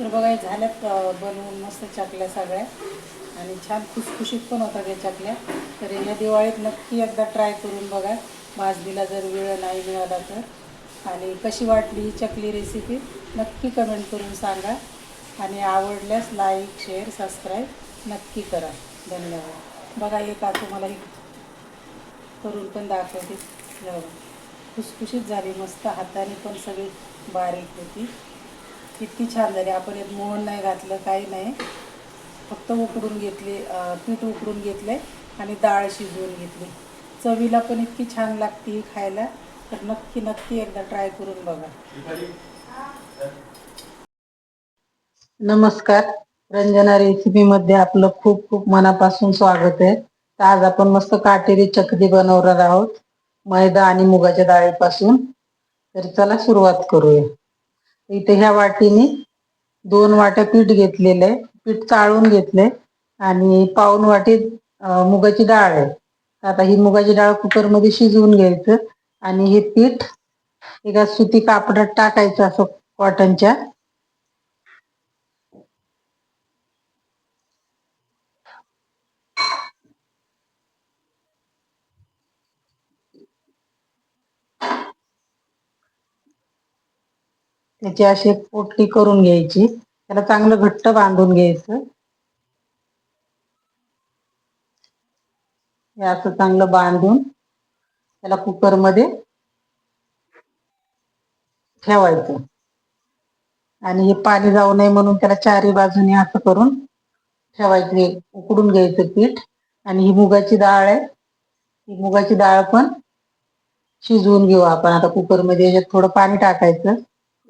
तर बघा झाल्यात बनवून मस्त चकल्या सगळ्या. आणि छान खुसखुशीत पण होतात या चकल्या. तर या दिवाळीत नक्की एकदा ट्राय करून बघा. भाजणीला जर वेळ नाही मिळाला तर. आणि कशी वाटली ही चकली रेसिपी नक्की कमेंट करून सांगा. आणि आवडल्यास लाईक शेअर सबस्क्राईब नक्की करा. धन्यवाद. बघा एक आता तुम्हाला ही करून पण दाखवते. हे खुसखुशीत झाली मस्त हाताने पण सगळी बारीक होती. किती छान झाली. आपण यात मोहन नाही घातलं काही नाही. फक्त उकडून घेतले पीठ उकडून घेतले आणि डाळ शिजवून घेतली. चवीला पण इतकी छान लागते खायला. तर नक्की नक्की एकदा ट्राय करून बघा. नमस्कार. रंजना रेसिपीमध्ये आपलं खूप खूप मनापासून स्वागत आहे. तर आज आपण मस्त काटेरी चकली बनवणार आहोत मैदा आणि मुगाच्या डाळीपासून. तर चला सुरुवात करूया. इथे ह्या वाटीने दोन वाट्या पीठ घेतलेलं आहे. पीठ चाळून घेतलंय आणि पाऊन वाटी मुगाची डाळ आहे. आता ही मुगाची डाळ कुकरमध्ये शिजवून घ्यायचं आणि हे पीठ एका सुती कापडात टाकायचं असं कॉटनच्या. त्याची अशी एक पोटली करून घ्यायची. त्याला चांगलं घट्ट बांधून घ्यायचं. हे असं चांगलं बांधून त्याला कुकरमध्ये ठेवायचं. आणि हे पाणी जाऊ नये म्हणून त्याला चारी बाजूने असं करून ठेवायचं. उकडून घ्यायचं पीठ. आणि ही मुगाची डाळ आहे. ही मुगाची डाळ पण शिजवून घेऊ आपण. आता कुकरमध्ये याच्यात थोडं पाणी टाकायचं.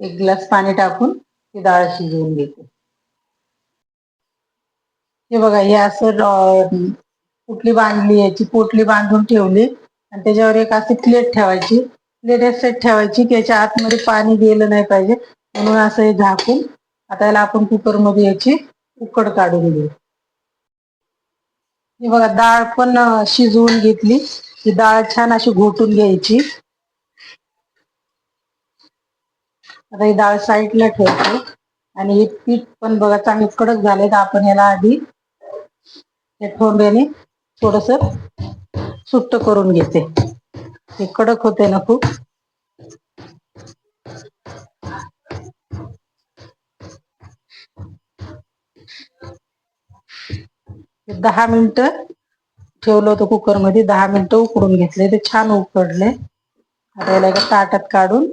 एक ग्लास पाणी टाकून ती डाळ शिजवून घेते. हे बघा हे असं कुठली बांधली याची पोटली बांधून ठेवली आणि त्याच्यावर एक अशी प्लेट ठेवायची. प्लेट सेट ठेवायची की याच्या आतमध्ये पाणी गेलं नाही पाहिजे. म्हणून असं हे झाकून आता याला आपण कुकरमध्ये याची उकड काढून घेऊ. हे बघा डाळ पण शिजवून घेतली. ही डाळ छान अशी घोटून घ्यायची. आता ही डाळ साईडला ठेवतो. आणि हे पीठ पण बघा चांगले कडक झाले तर आपण याला आधी या ठोंब्याने थोडस सुट्ट करून घेते. हे कडक होते ना खूप. दहा मिनिटं ठेवलं होतं कुकरमध्ये दहा मिनिटं उकडून घेतले. ते छान उकडले. आता याला एका ताटात काढून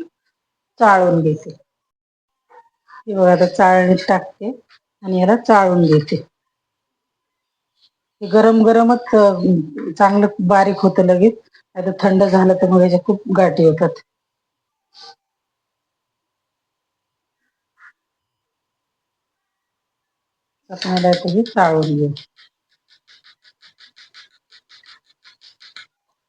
चाळून घेते. हे बघा आता चाळणीत टाकते आणि याला चाळून घेते. गरम गरमच चांगलं बारीक होतं लगेच. आता थंड झालं तर मग याच्या खूप गाठी होतात आपल्याला आता हे चाळून घेऊ.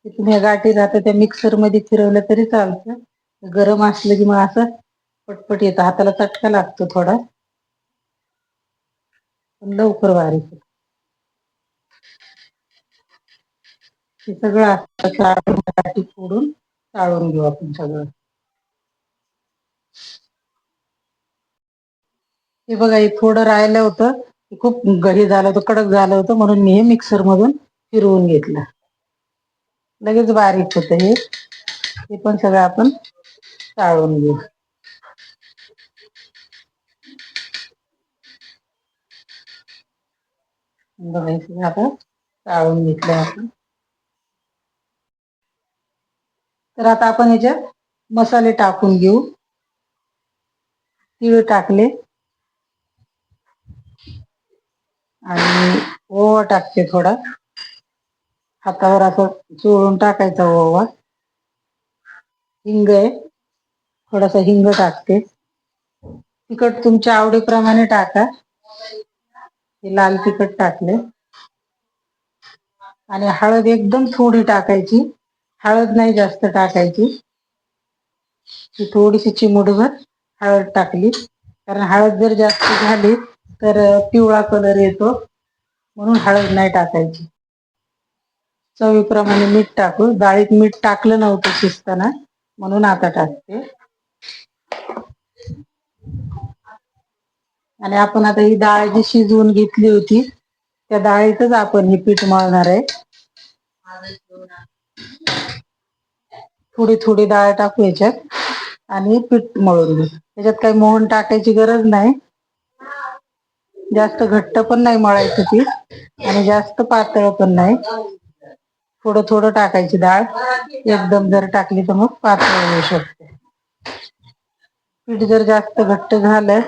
तुम्ही गाठी राहतं त्या मिक्सरमध्ये फिरवलं तरी चालतं. गरम असलं की मग असं पटपट येतं. हाताला चटका लागतो थोडा. पण लवकर बारीक होतं. हे सगळं असं फोडून चाळून घेऊ आपण सगळं. हे बघा हे थोडं राहिलं होतं. खूप गही झालं होतं कडक झालं होतं. म्हणून मी हे मिक्सर मधून फिरवून घेतलं. लगेच बारीक होतं हे. हे पण सगळं आपण चाळून घेऊ बघा आता चाळून घेतलं आपण. तर आता आपण ह्याच्यात मसाले टाकून घेऊ. तीळ टाकले. आणि ओवा टाकते थोडा. हातावर असं चोळून टाकायचा ओवा. हिंग आहे. थोडासा हिंग टाकते. तिखट तुमच्या आवडीप्रमाणे टाका. हे लाल तिखट टाकले. आणि हळद एकदम थोडी टाकायची. हळद नाही जास्त टाकायची. ती थोडीशी चिमुडभर हळद टाकली. कारण हळद जर जास्त झाली तर पिवळा कलर येतो. म्हणून हळद नाही टाकायची. चवीप्रमाणे मीठ टाकू. डाळीत मीठ टाकलं नव्हतं शिजताना. म्हणून आता टाकते. आणि आपण आता ही डाळ जी शिजवून घेतली होती त्या डाळीतच आपण हे पीठ मळणार आहे. थोडी थोडी डाळ टाकू याच्यात आणि पीठ मळून घेऊ. त्याच्यात काही मोहन टाकायची गरज नाही. जास्त घट्ट पण नाही मळायचं पीठ आणि जास्त पातळ पण नाही. थोडं थोडं टाकायची डाळ. एकदम जर टाकली तर मग पातळ होऊ शकते. पीठ जर जास्त घट्ट झालं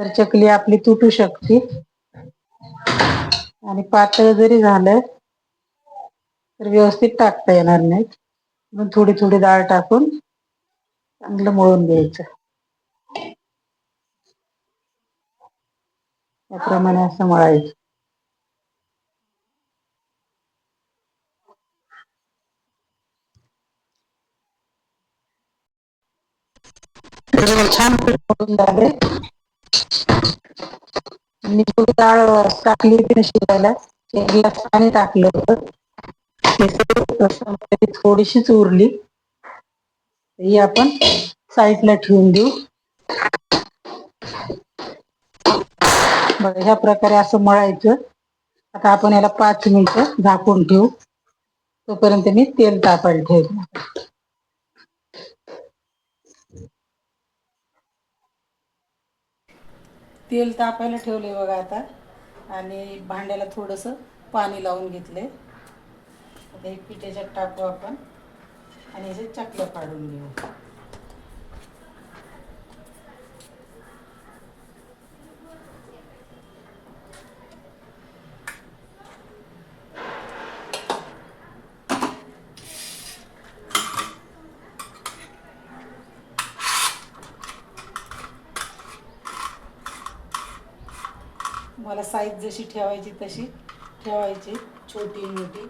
तर चकली आपली तुटू शकते. आणि पातळ जरी झालं तर व्यवस्थित टाकता येणार नाही. म्हणून थोडी थोडी डाळ टाकून चांगलं मळून घ्यायचं. त्याप्रमाणे असं मळायचं. छान झाले. आणि थोडी डाळ टाकली होती ना शिजायला एक ग्लास पाणी टाकलं होतं. थोडीशीच उरली. ही आपण साईडला ठेवून देऊ. बघा ह्या प्रकारे असं मळायचं. आता आपण याला पाच मिनिटं झाकून ठेवू. तोपर्यंत मी तेल तापायला ठेवलं तेल तापायला ठेवले बघा आता. आणि भांड्याला थोडंसं पाणी लावून घेतले आता हे पीठ टाकू आपण. आणि ह्याच्यात चकल्या काढून घेऊ. मला साईज जशी ठेवायची तशी ठेवायची छोटी मोठी.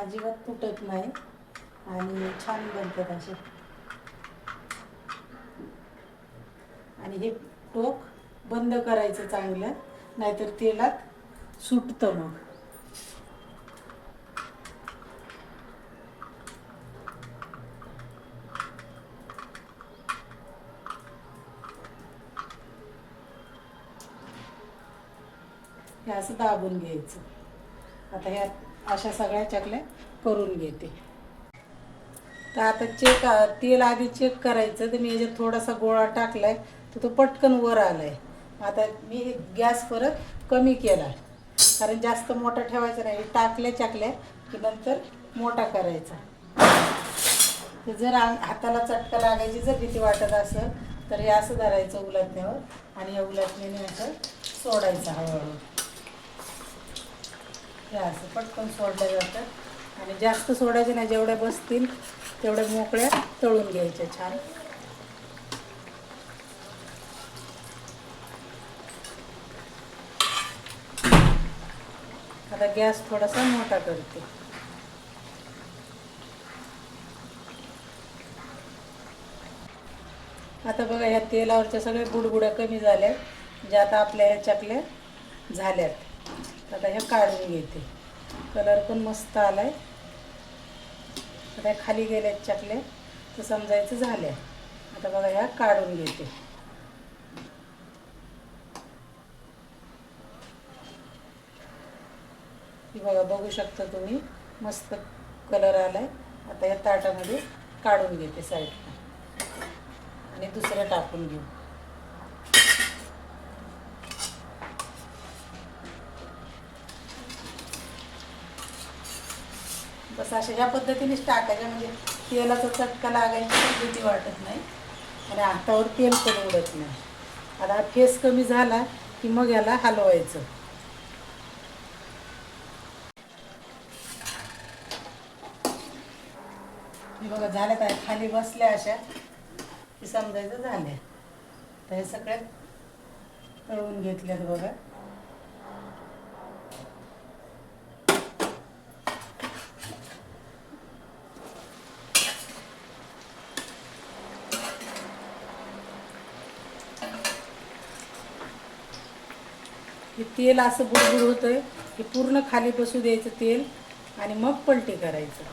अजिबात तुटत नाही आणि छान बनतात असे. आणि हे टोक बंद करायचं चांगलं नाहीतर तेलात सुटतं मग. हे असं दाबून घ्यायचं. आता ह्या अशा सगळ्या चकल्या करून घेते. तर आता चेक तेल आधी चेक करायचं. तर मी याच्यात थोडासा गोळा टाकलाय. तर तो पटकन वर आलाय. आता मी गॅस परत कमी केला कारण जास्त मोठा ठेवायचा नाही. टाकल्या चकल्या की नंतर मोठा करायचा. जर हाताला चटका लागायची जर भीती वाटत असेल तर हे असं धरायचं उलटण्यावर आणि या उलटण्याने असं सोडायचं हळूहळू. हे असं पटकन सोडलं जातं. आणि जास्त सोडायचे नाही जेवढ्या बसतील तेवढ्या मोकळ्या तळून घ्यायच्या छान. आता गॅस थोडासा मोठा करते. आता बघा ह्या तेलावरच्या सगळ्या बुडबुड्या कमी झाल्या ज्या आता आपल्या ह्या चकल्या झाल्यात. आता ह्या काढून घेते. कलर पण मस्त आलाय. आता ह्या खाली गेल्यात चकल्या तर समजायचं झाल्या. आता बघा ह्या काढून घेते. बघा बघू शकता तुम्ही मस्त कलर आलाय. आता या ताटामध्ये काढून घेते साईडला आणि दुसरं टाकून घेऊ. बस अशा ह्या पद्धतीनेच टाकायच्या म्हणजे तेलाचा चटका लागायची भीती वाटत नाही. आणि हातावर तेल पण उडत नाही. आता फेस कमी झाला की मग याला हलवायचं. हे बघा झाल्या काय? खाली बसल्या अशा. की समजायचं झाल्या. तर हे सगळ्यात तळून घेतल्यात बघा. हे तेल असं बुडबुड होतं हे पूर्ण खाली बसू द्यायचं तेल आणि मग पलटी करायचं.